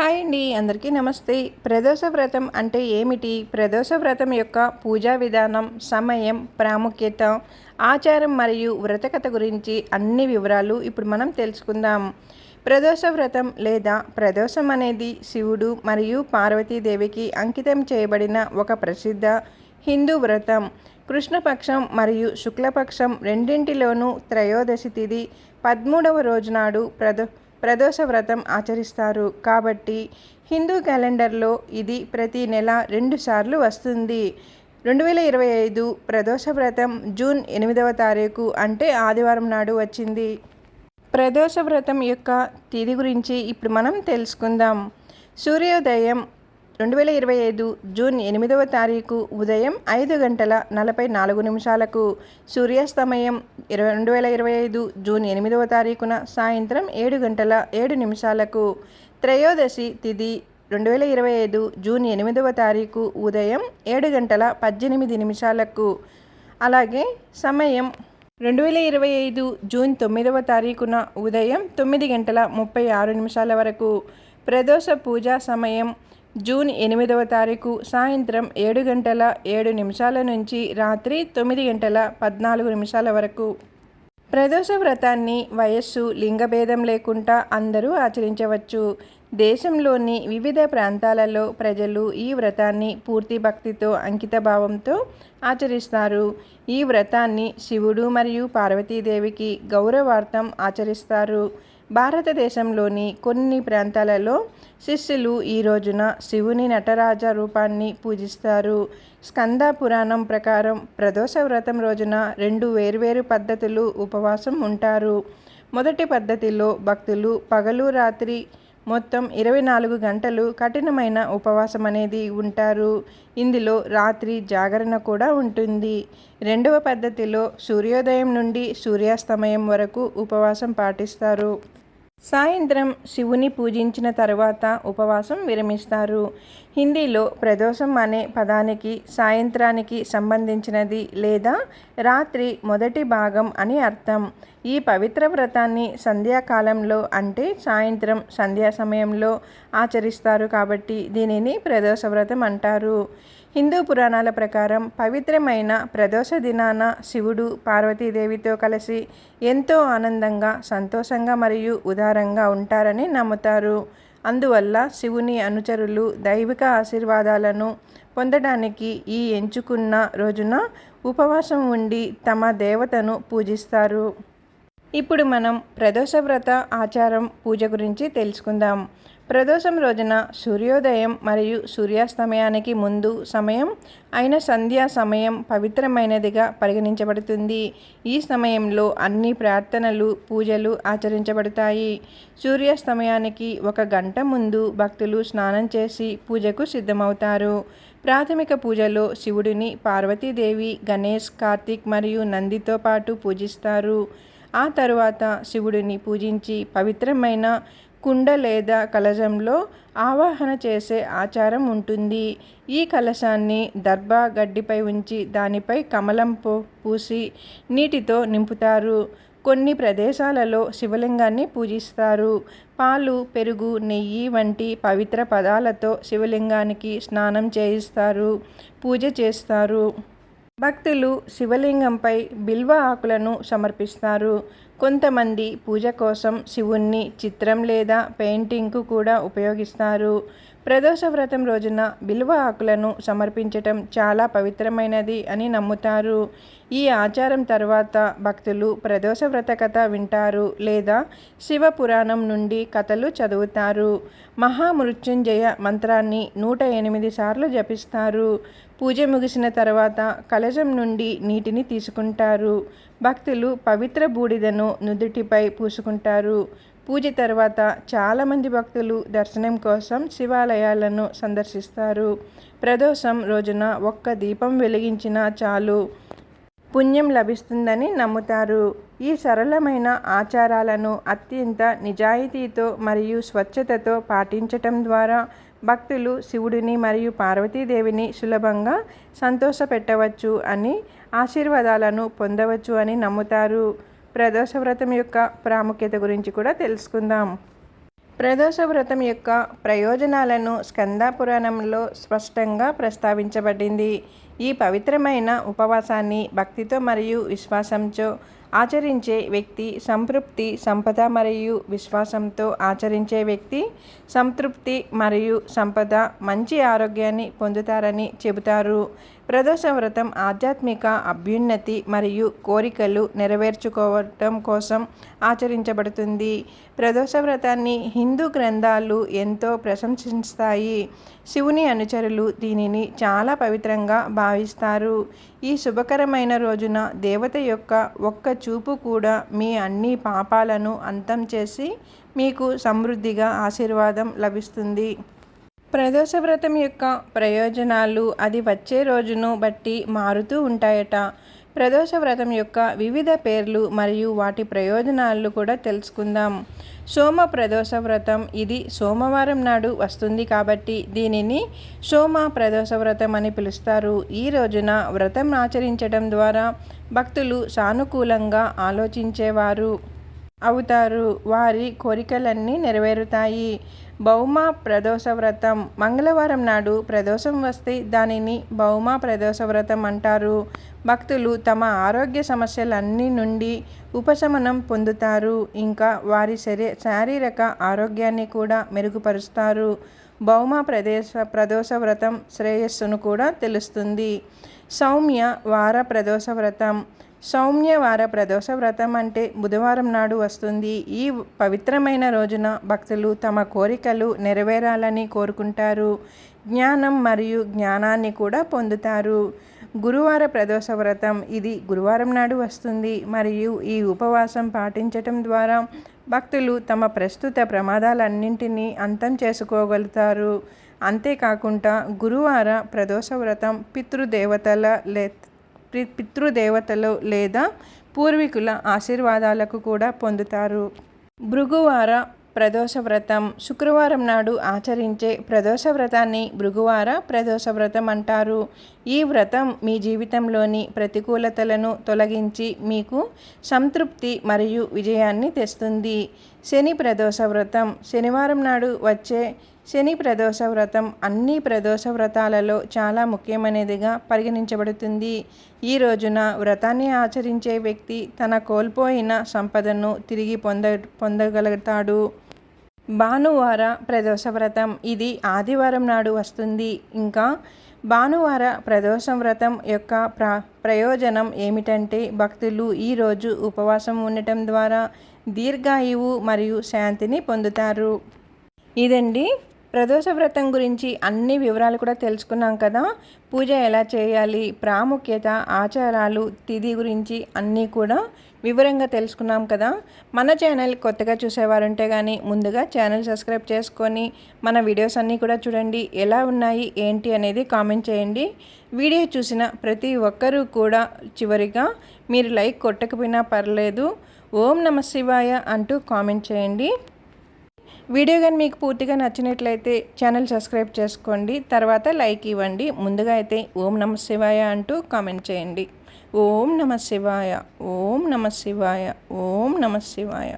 Hi అండి అందరికీ నమస్తే. ప్రదోష వ్రతం అంటే ఏమిటి? ప్రదోష వ్రతం యొక్క పూజా విధానం సమయం ప్రాముఖ్యత ఆచారం మరియు వ్రతకథ గురించి అన్ని వివరాలు ఇప్పుడు మనం తెలుసుకుందాం. ప్రదోష వ్రతం లేదా ప్రదోషం అనేది శివుడు మరియు పార్వతీదేవికి అంకితం చేయబడిన ఒక ప్రసిద్ధ హిందూ వ్రతం. కృష్ణపక్షం మరియు శుక్లపక్షం రెండింటిలోనూ త్రయోదశి తిథి పదమూడవ రోజునాడు ప్రదో ప్రదోష వ్రతం ఆచరిస్తారు. కాబట్టి హిందూ క్యాలెండర్లో ఇది ప్రతి నెల రెండుసార్లు వస్తుంది. రెండు వేల ఇరవై ఐదు ప్రదోష వ్రతం జూన్ ఎనిమిదవ తారీఖు అంటే ఆదివారం నాడు వచ్చింది. ప్రదోష వ్రతం యొక్క తిథి గురించి ఇప్పుడు మనం తెలుసుకుందాం. సూర్యోదయం రెండు వేల ఇరవై ఐదు జూన్ ఎనిమిదవ తారీఖు ఉదయం ఐదు గంటల నలభై నాలుగు నిమిషాలకు సూర్యాస్తమయం ఇరవై రెండు వేల ఇరవై ఐదు జూన్ ఎనిమిదవ తారీఖున సాయంత్రం ఏడు గంటల ఏడు నిమిషాలకు. త్రయోదశి తిథి రెండు వేల ఇరవై ఐదు జూన్ ఎనిమిదవ తారీఖు ఉదయం ఏడు గంటల పద్దెనిమిది నిమిషాలకు. అలాగే సమయం రెండు వేల ఇరవై ఐదు జూన్ తొమ్మిదవ తారీఖున ఉదయం తొమ్మిది గంటల ముప్పై ఆరు నిమిషాల వరకు. ప్రదోష పూజా సమయం జూన్ ఎనిమిదవ తారీఖు సాయంత్రం ఏడు గంటల ఏడు నిమిషాల నుంచి రాత్రి తొమ్మిది గంటల పద్నాలుగు నిమిషాల వరకు. ప్రదోష వ్రతాన్ని వయస్సు లింగభేదం లేకుండా అందరూ ఆచరించవచ్చు. దేశంలోని వివిధ ప్రాంతాలలో ప్రజలు ఈ వ్రతాన్ని పూర్తి భక్తితో అంకిత భావంతో ఆచరిస్తారు. ఈ వ్రతాన్ని శివుడు మరియు పార్వతీదేవికి గౌరవార్థం ఆచరిస్తారు. భారతదేశంలోని కొన్ని ప్రాంతాలలో శిష్యులు ఈ రోజున శివుని నటరాజ రూపాన్ని పూజిస్తారు. స్కంద పురాణం ప్రకారం ప్రదోష వ్రతం రోజున రెండు వేర్వేరు పద్ధతులు ఉపవాసం ఉంటారు. మొదటి పద్ధతిలో భక్తులు పగలు రాత్రి మొత్తం ఇరవై నాలుగు గంటలు కఠినమైన ఉపవాసం అనేది ఉంటారు. ఇందులో రాత్రి జాగరణ కూడా ఉంటుంది. రెండవ పద్ధతిలో సూర్యోదయం నుండి సూర్యాస్తమయం వరకు ఉపవాసం పాటిస్తారు. సాయంత్రం శివుని పూజించిన తర్వాత ఉపవాసం విరమిస్తారు. హిందీలో ప్రదోషం అనే పదానికి సాయంత్రానికి సంబంధించినది లేదా రాత్రి మొదటి భాగం అని అర్థం. ఈ పవిత్ర వ్రతాన్ని సంధ్యాకాలంలో అంటే సాయంత్రం సంధ్యా సమయంలో ఆచరిస్తారు కాబట్టి దీనిని ప్రదోష వ్రతం అంటారు. హిందూ పురాణాల ప్రకారం పవిత్రమైన ప్రదోష దినాన శివుడు పార్వతీదేవితో కలిసి ఎంతో ఆనందంగా సంతోషంగా మరియు ఉదారంగా ఉంటారని నమ్ముతారు. అందువల్ల శివుని అనుచరులు దైవిక ఆశీర్వాదాలను పొందడానికి ఈ ఎంచుకున్న రోజున ఉపవాసం ఉండి తమ దేవతను పూజిస్తారు. ఇప్పుడు మనం ప్రదోష వ్రత ఆచారం పూజ గురించి తెలుసుకుందాం. ప్రదోషం రోజున సూర్యోదయం మరియు సూర్యాస్తమయానికి ముందు సమయం అయిన సంధ్యా సమయం పవిత్రమైనదిగా పరిగణించబడుతుంది. ఈ సమయంలో అన్ని ప్రార్థనలు పూజలు ఆచరించబడతాయి. సూర్యాస్తమయానికి ఒక గంట ముందు భక్తులు స్నానం చేసి పూజకు సిద్ధమవుతారు. ప్రాథమిక పూజలో శివుడిని పార్వతీదేవి గణేష్ కార్తీక్ మరియు నందితో పాటు పూజిస్తారు. ఆ తరువాత శివుడిని పూజించి పవిత్రమైన కుండ లేదా కలశంలో ఆవాహన చేసే ఆచారం ఉంటుంది. ఈ కలశాన్ని దర్భా గడ్డిపై ఉంచి దానిపై కమలం పో పూసి నీటితో నింపుతారు. కొన్ని ప్రదేశాలలో శివలింగాన్ని పూజిస్తారు. పాలు పెరుగు నెయ్యి వంటి పవిత్ర పదాలతో శివలింగానికి స్నానం చేయిస్తారు పూజ చేస్తారు. భక్తులు శివలింగంపై బిల్వ ఆకులను సమర్పిస్తారు. కొంతమంది పూజ కోసం శివుణ్ణి చిత్రం లేదా పెయింటింగ్కు కూడా ఉపయోగిస్తారు. ప్రదోష వ్రతం రోజున బిల్వ ఆకులను సమర్పించటం చాలా పవిత్రమైనది అని నమ్ముతారు. ఈ ఆచారం తర్వాత భక్తులు ప్రదోష వ్రత కథ వింటారు లేదా శివ పురాణం నుండి కథలు చదువుతారు. మహామృత్యుంజయ మంత్రాన్ని నూట ఎనిమిది సార్లు జపిస్తారు. పూజ ముగిసిన తర్వాత కలశం నుండి నీటిని తీసుకుంటారు. భక్తులు పవిత్ర బూడిదను నుదుటిపై పూసుకుంటారు. పూజ తర్వాత చాలామంది భక్తులు దర్శనం కోసం శివాలయాలను సందర్శిస్తారు. ప్రదోషం రోజున ఒక్క దీపం వెలిగించినా చాలు. పుణ్యం లభిస్తుందని నమ్ముతారు. ఈ సరళమైన ఆచారాలను అత్యంత నిజాయితీతో మరియు స్వచ్ఛతతో పాటించటం ద్వారా భక్తులు శివుడిని మరియు పార్వతీదేవిని సులభంగా సంతోషపెట్టవచ్చు అని ఆశీర్వాదాలను పొందవచ్చు అని నమ్ముతారు. ప్రదోష వ్రతం యొక్క ప్రాముఖ్యత గురించి కూడా తెలుసుకుందాం. ప్రదోష వ్రతం యొక్క ప్రయోజనాలను స్కంద పురాణంలో స్పష్టంగా ప్రస్తావించబడింది. ఈ పవిత్రమైన ఉపవాసాన్ని భక్తితో మరియు విశ్వాసంతో ఆచరించే వ్యక్తి సంతృప్తి సంపద మరియు విశ్వాసంతో ఆచరించే వ్యక్తి సంతృప్తి మరియు సంపద మంచి ఆరోగ్యాన్ని పొందుతారని చెబుతారు. ప్రదోష వ్రతం ఆధ్యాత్మిక అభ్యున్నతి మరియు కోరికలు నెరవేర్చుకోవటం కోసం ఆచరించబడుతుంది. ప్రదోష వ్రతాన్ని హిందూ గ్రంథాలు ఎంతో ప్రశంసిస్తాయి. శివుని అనుచరులు దీనిని చాలా పవిత్రంగా భావిస్తారు. ఈ శుభకరమైన రోజున దేవత యొక్క ఒక్క చూపు కూడా మీ అన్ని పాపాలను అంతం చేసి మీకు సమృద్ధిగా ఆశీర్వాదం లభిస్తుంది. ప్రదోష వ్రతం యొక్క ప్రయోజనాలు అది వచ్చే రోజును బట్టి మారుతూ ఉంటాయట. ప్రదోష వ్రతం యొక్క వివిధ పేర్లు మరియు వాటి ప్రయోజనాలు కూడా తెలుసుకుందాం. సోమ ప్రదోష వ్రతం ఇది సోమవారం నాడు వస్తుంది కాబట్టి దీనిని సోమ ప్రదోష వ్రతం అని పిలుస్తారు. ఈ రోజున వ్రతం ఆచరించడం ద్వారా భక్తులు సానుకూలంగా ఆలోచించేవారు అవుతారు. వారి కోరికలన్నీ నెరవేరుతాయి. భౌమ ప్రదోష వ్రతం మంగళవారం నాడు ప్రదోషం వస్తే దానిని భౌమ ప్రదోష వ్రతం అంటారు. భక్తులు తమ ఆరోగ్య సమస్యలన్నీ నుండి ఉపశమనం పొందుతారు. ఇంకా వారి శరీ శారీరక ఆరోగ్యాన్ని కూడా మెరుగుపరుస్తారు. భౌమ ప్రదేశ ప్రదోష వ్రతం శ్రేయస్సును కూడా తెలుస్తుంది. సౌమ్య వార ప్రదోష వ్రతం సౌమ్యవార ప్రదోష వ్రతం అంటే బుధవారం నాడు వస్తుంది. ఈ పవిత్రమైన రోజున భక్తులు తమ కోరికలు నెరవేరాలని కోరుకుంటారు. జ్ఞానం మరియు జ్ఞానాన్ని కూడా పొందుతారు. గురువార ప్రదోష వ్రతం ఇది గురువారం నాడు వస్తుంది. మరియు ఈ ఉపవాసం పాటించటం ద్వారా భక్తులు తమ ప్రస్తుత ప్రమాదాలన్నింటినీ అంతం చేసుకోగలుగుతారు. అంతేకాకుండా గురువార ప్రదోష వ్రతం పితృదేవతల లే పితృదేవతలు లేదా పూర్వీకుల ఆశీర్వాదాలకు కూడా పొందుతారు. భృగువార ప్రదోష వ్రతం శుక్రవారం నాడు ఆచరించే ప్రదోష వ్రతాన్ని భృగువార ప్రదోష వ్రతం అంటారు. ఈ వ్రతం మీ జీవితంలోని ప్రతికూలతలను తొలగించి మీకు సంతృప్తి మరియు విజయాన్ని తెస్తుంది. శని ప్రదోష వ్రతం శనివారం నాడు వచ్చే శని ప్రదోష వ్రతం అన్ని ప్రదోష వ్రతాలలో చాలా ముఖ్యమైనదిగా పరిగణించబడుతుంది. ఈ రోజున వ్రతాన్ని ఆచరించే వ్యక్తి తన కోల్పోయిన సంపదను తిరిగి పొంద పొందగలుగుతాడు. భానువార ప్రదోష వ్రతం ఇది ఆదివారం నాడు వస్తుంది. ఇంకా భానువార ప్రదోష వ్రతం యొక్క ప్ర ప్రయోజనం ఏమిటంటే భక్తులు ఈరోజు ఉపవాసం ఉండటం ద్వారా దీర్ఘాయువు మరియు శాంతిని పొందుతారు. ఇదండి ప్రదోష వ్రతం గురించి అన్ని వివరాలు కూడా తెలుసుకున్నాం కదా. పూజ ఎలా చేయాలి ప్రాముఖ్యత ఆచారాలు తిథి గురించి అన్నీ కూడా వివరంగా తెలుసుకున్నాం కదా. మన ఛానల్ కొత్తగా చూసేవారుంటే కానీ ముందుగా ఛానల్ సబ్స్క్రైబ్ చేసుకొని మన వీడియోస్ అన్నీ కూడా చూడండి. ఎలా ఉన్నాయి ఏంటి అనేది కామెంట్ చేయండి. వీడియో చూసిన ప్రతి ఒక్కరూ కూడా చివరిగా మీరు లైక్ కొట్టకపోయినా పర్లేదు. ఓం నమ శివాయ అంటూ కామెంట్ చేయండి. వీడియో కానీ మీకు పూర్తిగా నచ్చినట్లయితే ఛానల్ సబ్స్క్రైబ్ చేసుకోండి. తర్వాత లైక్ ఇవ్వండి. ముందుగా అయితే ఓం నమ శివాయ అంటూ కామెంట్ చేయండి. ఓం నమ శివాయ. ఓం నమ శివాయ. ఓం నమ శివాయ.